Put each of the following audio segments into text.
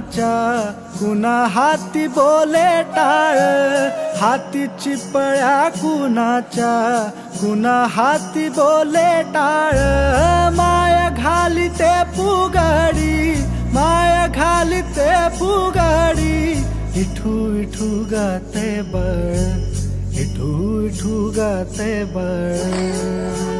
कुणाच्या कुणा हाती बोले टाळ, हाती चिपळ्या कुणाच्या कुणा हाती बोले टाळ. माया घाली ते पुगाडी माया घाली ते पुगाडी इठू इठू गाते बळ, इठू इठू गाते बळ.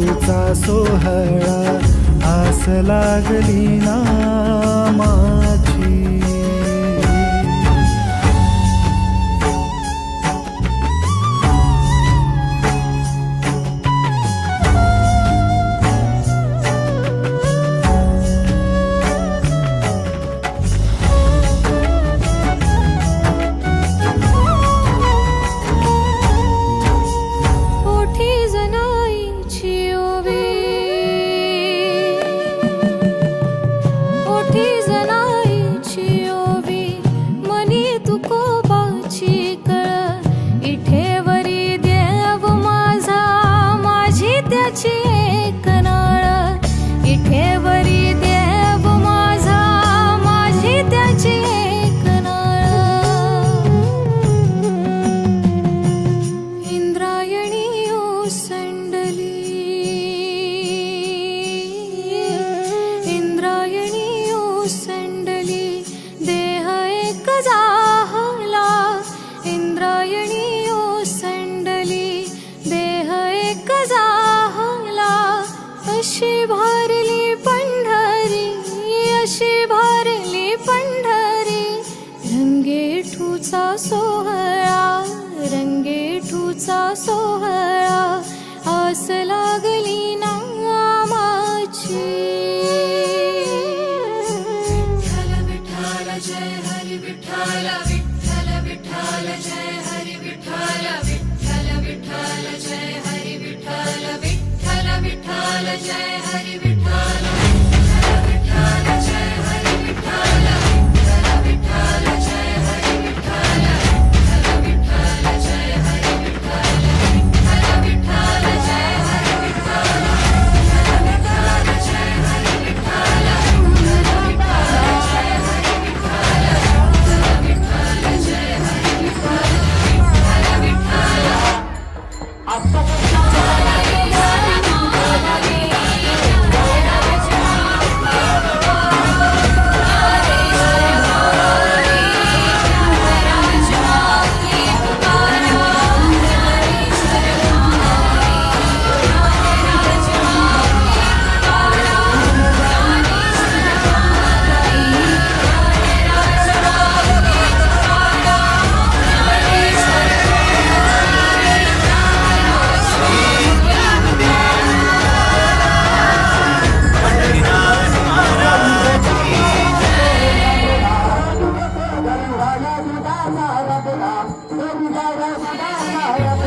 तुचा सोहळा आस लागली ना देह एक अशी भारली पंढरी अशी भारली पंढरी. रंगेठूचा सोहळा रंगेठूचा सोहळा. विठ्ठल जय Hari I'm gonna Allah, Allah,